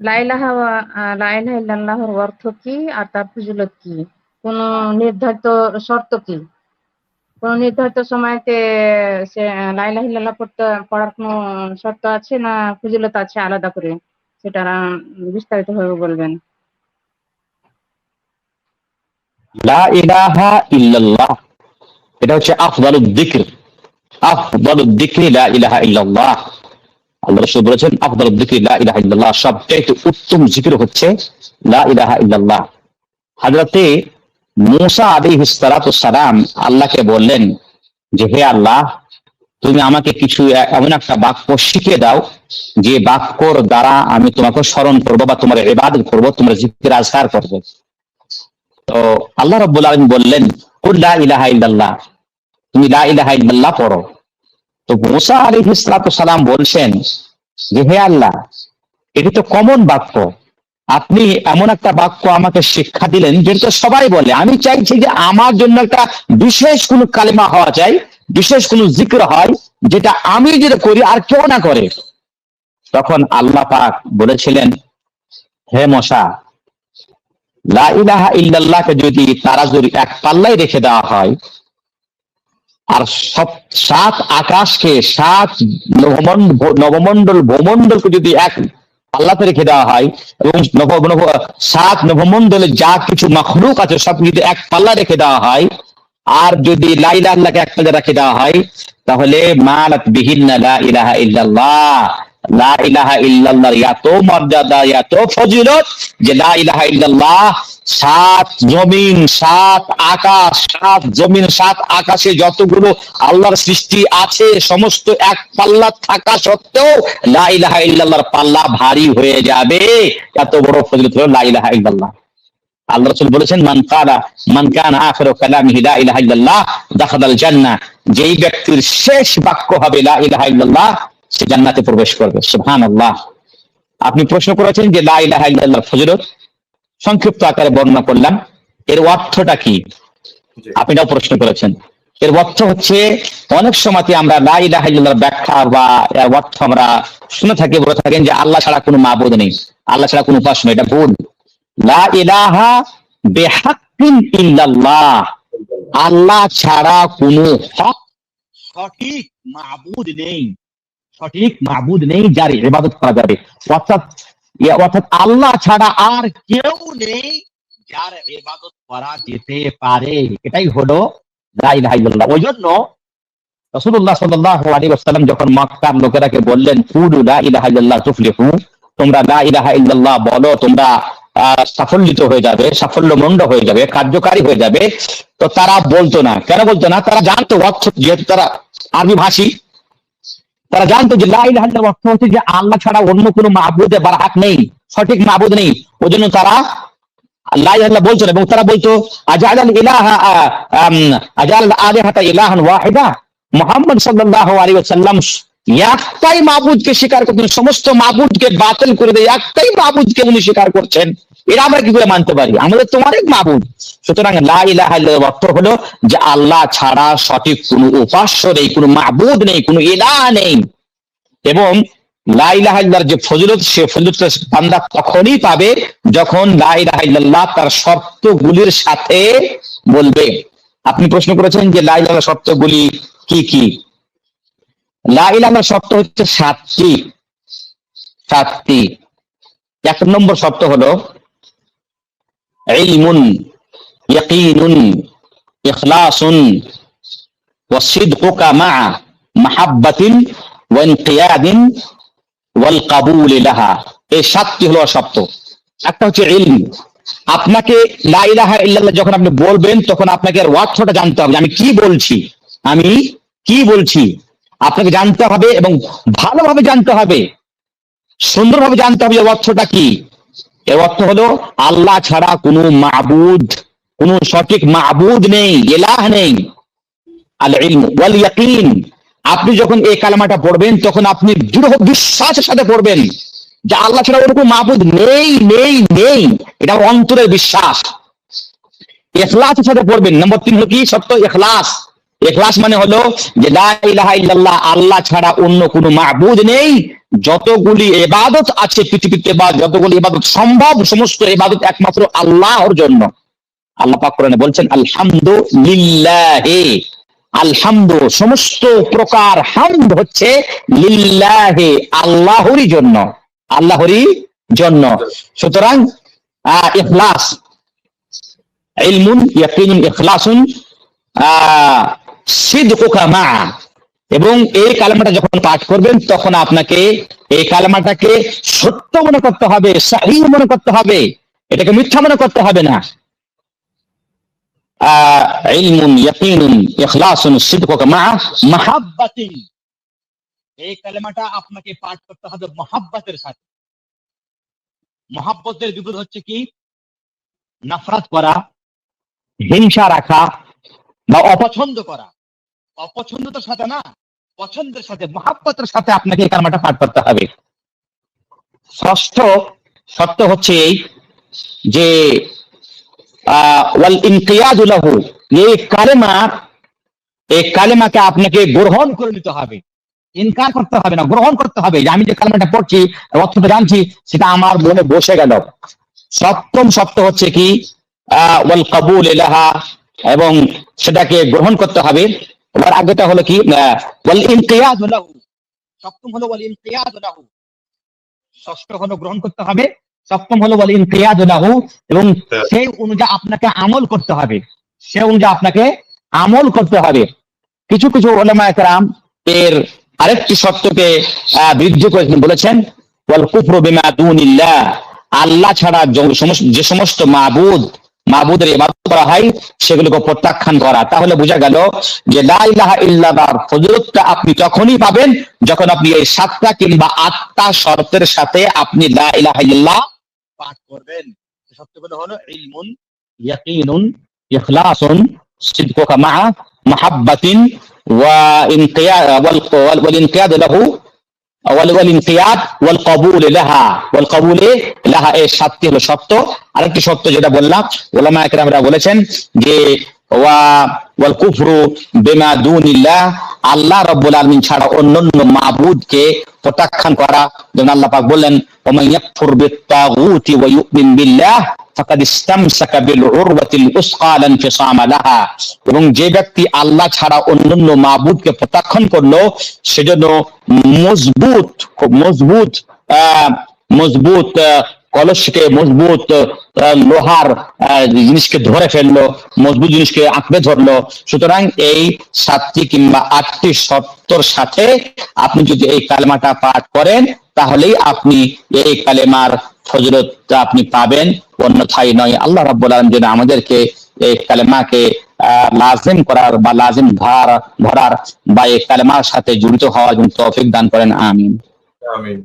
লাইলাহা লাইলাহা ইল্লাল্লাহর অর্থ কি আর তার ফজিলত কি? কোন নির্ধারিত শর্ত কি? কোন নির্ধারিত সময়তে সে লাইলাহ ইল্লাল্লাহ পড়তে, পড়ার কোনো শর্ত আছে না ফজিলত আছে আলাদা করে? সেটা বিস্তারিত ভাবে বলবেন। লা ইলাহা ইল্লাল্লাহ। এটা হচ্ছে আফদালুদ যিকর আফদালুদ যিকরি লা ইলাহা ইল্লাল্লাহ। আল্লাহ রাসূল বলেছেন আফদালুদ যিকরি, লা ইলাহা ইল্লাল্লাহ সবচেয়ে উত্তম জিকির হচ্ছে, লা ইলাহা ইল্লাল্লাহ হযরতে মূসা সালাম আল্লাহকে বললেন যে, হে আল্লাহ, তুমি আমাকে কিছু এমন একটা বাক্য শিখে দাও, যে বাক্যর দ্বারা আমি তোমাকে স্মরণ করব বা তোমার ইবাদত করব, তোমার জিকির আজকার করব। তো আল্লাহ রব্বুল আলম বললেন, কুল ইলাহা ইল্লাল্লাহ তুমি লা ইলাহা ইল্লাল্লাহ পড়ো। তো মুসা আলী সালাম বলছেন যে, হে আল্লাহ, এটি তো কমন বাক্য। আপনি এমন একটা বাক্য আমাকে শিক্ষা দিলেন যেটা তো সবাই বলে। আমি চাইছি যে আমার জন্য একটা বিশেষ কোন কালিমা হওয়া চাই বিশেষ কোন জিক্র হয়, যেটা আমি যেটা করি আর কেউ না করে। তখন আল্লাহ পাক বলেছিলেন, হে মশা, লা ইলাহা ইল্লাল্লাহকে যদি তারা যদি এক পাল্লাই রেখে দেওয়া হয় আর সব সাত আকাশকে, সাত নবমন্ডল ভূমন্ডলকে যদি এক পাল্লাতে রেখে দেওয়া হয়, এবং সাত নবমন্ডলে যা কিছু মখলুক আছে, সব যদি এক পাল্লা রেখে দেওয়া হয়, আর যদি লাইলা আল্লাহকে এক পাল্লা রেখে দেওয়া হয়, তাহলে মালাত বিহীন লা ইলাহা ইল্লাল্লাহ। লা ইলাহা এত মর্যাদা, এত ফজিলত যে লা ইলাহা ইল্লাল্লাহ, সাত জমিন, সাত আকাশ, সাত জমিন, সাত আকাশে যতগুলো আল্লাহর সৃষ্টি আছে, সমস্ত এক পাল্লা থাকা সত্ত্বেও লা ইলাহা ইল্লাল্লাহর পাল্লা ভারী হয়ে যাবে। এত বড় ফজিলত হলো লা ইলাহা ইল্লাল্লাহ। আল্লাহ রাসূল বলেছেন, মান কালা, মান কানা আখিরু কালামিহি লা ইলাহা ইল্লাল্লাহ জান্নাহ। যেই ব্যক্তির শেষ বাক্য হবে লা ইলাহা ইল্লাল্লাহ সে জান্নাতে প্রবেশ করবে। সুবহানাল্লাহ। আপনি প্রশ্ন করেছেন যে লা ইলাহা ইল্লাল্লাহর ফজিলত সংক্ষিপ্ত আকারে বর্ণনা করলাম। এর অর্থটা কি? আপনি এটাও প্রশ্ন করেছেন। এর অর্থ হচ্ছে অনেক সময়তে আমরা লা ইলাহা ব্যাখ্যা বা এর অর্থ আমরা শুনে থাকি বলে থাকেন যে আল্লাহ ছাড়া কোনো মাবুদ নেই। আল্লাহ ছাড়া কোনো উপাসনা এটা ভুল। লা ইলাহা ইল্লাল্লাহ। আল্লাহ ছাড়া কোনো হক সঠিক মাবুদ নেই। সঠিক মাবুদ নেই, যার ইবাদত করা যাবে। অর্থাৎ অর্থাৎ আল্লাহ ছাড়া আর কেউ নেই যার ইবাদত করা যেতে পারে। এটাই হলো ওই জন্য রাসূলুল্লাহ সাল্লাল্লাহু আলাইহি ওয়াসাল্লাম যখন মক্কার লোকেরাকে বললেন লা তুফলিহু তোমরা লা ইলাহা ইল্লাল্লাহ বলো তোমরা সাফল্যিত হয়ে যাবে সাফল্যমণ্ড হয়ে যাবে কার্যকারী হয়ে যাবে তো তারা বলতো না। কেন বলতো না? তারা জানতো অর্থ যেহেতু তারা আরবি ভাষী তারা জানতো যে লা ইলাহা অর্থ হচ্ছে যে আল্লাহ ছাড়া অন্য কোনো মাহবুদে বারাহাত নেই, সঠিক মাহবুদ নেই। ওই জন্য তারা আল্লাহ ইলাহা বলতো এবং তারা বলতো আজাল ইলাহা আজাল আলিহাতা ইলাহান ওয়াহিদা? মোহাম্মদ সাল্লাল্লাহু আলাইহি ওয়াসাল্লাম একটাই মাহবুদকে স্বীকার করছেন সমস্ত মাহবুদকে বাতিল করে দিয়ে। একটাই মাহবুদকে উনি স্বীকার করছেন। এটা আমরা কি করে মানতে পারি? আমাদের তো অনেক মাহবুদ সুতরাং অর্থ হলো যে আল্লাহ ছাড়া সঠিক কোনো উপাস্য নেই, কোনো মাহবুদ নেই, কোনো ইলাহ নেই। এবং লা ইলাহা যে ফজিলত, সে ফজিলত বান্দা তখনই পাবে যখন লা ইলাহা ইল্লাল্লাহ তার শর্তগুলির সাথে বলবে। আপনি প্রশ্ন করেছেন যে লা ইলাহা শর্তগুলি কি কি? লা ইলাহার শর্ত হচ্ছে সাতটি। সাতটি। এক নম্বর শর্ত হলো এই সাতটি হলো একটা হচ্ছে আপনাকে যখন আপনি বলবেন, তখন আপনাকে এর অর্থটা জানতে হবে আমি কি বলছি? আমি কি বলছি? আপনাকে জানতে হবে এবং ভালোভাবে জানতে হবে। সুন্দরভাবে জানতে হবে অর্থটা কি? এর অর্থ হলো, আল্লাহ ছাড়া কোনো মাবুদ, কোনো সঠিক মাবুদ নেই এলাহ নেই। আপনি যখন এই কালামাটা পড়বেন, তখন আপনি দৃঢ় বিশ্বাসের সাথে পড়বেন যে আল্লাহ ছাড়া ওরকম মাবুদ নেই নেই নেই। এটা অন্তরের বিশ্বাস। এখলাসের সাথে পড়বেন। নম্বর তিন হলো কি? সত্য এখলাস এখলাস মানে হলো যে ইল্লাল্লাহ আল্লাহ ছাড়া অন্য কোনো মাহবুদ নেই। যতগুলি এবাদত আছে পৃথিবীতে বা যতগুলি এবাদত সম্ভব সমস্ত এবাদত একমাত্র আল্লাহর জন্য। আল্লাহ পাক কোরআনে বলছেন আলহামদুলিল্লাহি। আলহামদু সমস্ত প্রকার হামদ হচ্ছে লিল্লাহি আল্লাহরই জন্য। আল্লাহরই জন্য। সুতরাং ইখলাস। ইলমুন ইয়াকিনুন ইখলাসুন আহ, এবং এই কালেমাটা যখন পাঠ করবেন, তখন আপনাকে এই কালেমাটাকে সত্য মনে করতে হবে, সাহি মনে করতে হবে। এটাকে মিথ্যা মনে করতে হবে না। এই কালেমাটা আপনাকে পাঠ করতে হবে মহাব্বতের সাথে। মহাব্বতের হচ্ছে কি? নফরত করা, হিংসা রাখা বা অপছন্দ করা। অপছন্দতার সাথে না, পছন্দের সাথে, মহাব্বতের সাথে আপনাকে এই কালেমাটা পাঠ করতে হবে। ষষ্ঠ শর্ত হচ্ছে এই যে ওয়াল এই কালেমা এই কালেমাকে আপনাকে গ্রহণ করে নিতে হবে। ইনকার করতে হবে না, গ্রহণ করতে হবে। যে আমি যে কালেমাটা পড়ছি অর্থটা জানছি, সেটা আমার মনে বসে গেল। সপ্তম শর্ত হচ্ছে কি ওয়াল কাবুল ইলাহা, এবং সেটাকে গ্রহণ করতে হবে। এবার আগেটা হলো কি ওয়াল ইনকিয়াদু লাহু। সপ্তম হলো ওয়াল লাহু। ষষ্ঠ হলো গ্রহণ করতে হবে। সপ্তম হলো ওয়াল ইনকিয়াদু লাহু এবং সেই অনুযায়ী আপনাকে আমল করতে হবে। সে অনুযায়ী আপনাকে আমল করতে হবে। কিছু কিছু ওলামা একরাম এর আরেকটি শর্তকে বৃদ্ধি করেছেন বলেছেন ওয়াল কুফরু বিমা দুনিল্লাহ। আল্লাহ ছাড়া য- সমস্ত- যে সমস্ত মাবুদ মাহবুদের ইবাদত করা হয়, সেগুলোকে প্রত্যাখ্যান করা। তাহলে বোঝা গেল যে লাইলাহা ইল্লাহর ফজিলতটা আপনি তখনই পাবেন যখন আপনি এই সাতটা কিংবা আটটা শর্তের সাথে আপনি লাইলাহা ইল্লাহ পাঠ করবেন। শর্তগুলো হলো ইলমুন, ইয়াকিনুন, ইখলাসুন সিদকুকা মাআ মাহাব্বাতিন, ওয়া ইনকিয়াদ ওয়াল ইনকিয়াদ লাহু সাতটি হলো শর্ত। আরেকটি শর্ত যেটা বললাম ওলামা বলেছেন যে ওয়া ওয়াল কুফরু বিমা দুনিল্লাহ আল্লাহ রাব্বুল আলামিন ছাড়া অন্যান্য মাবুদকে প্রত্যাখ্যান করা। যেমন আল্লাহ পাক বললেন ওমান ইয়াকফুর বিত্তাগুতি ওয়া ইউমিন বিল্লাহ এবং যে ব্যক্তি আল্লাহ ছাড়া অন্যান্য মাবুদকে প্রত্যাখ্যান করল সেজন্য মজবুত খুব মজবুত আহ, মজবুত কলসকে মজবুত লোহার জিনিসকে ধরে ফেলল, মজবুত জিনিসকে আঁকড়ে ধরলো। সুতরাং এই সাতটি কিংবা আটটি শর্তর সাথে আপনি যদি এই কালেমাটা পাঠ করেন, তাহলেই আপনি এই কালেমার ফজরত আপনি পাবেন। অন্যথায় নয়, আল্লাহ রাব্বুল আলামিন যেন আমাদেরকে এই কালেমাকে লাজিম করার বা লাজিম ধরার ধরার বা এই কালেমার সাথে জড়িত হওয়ার জন্য তৌফিক দান করেন। আমিন। আমিন।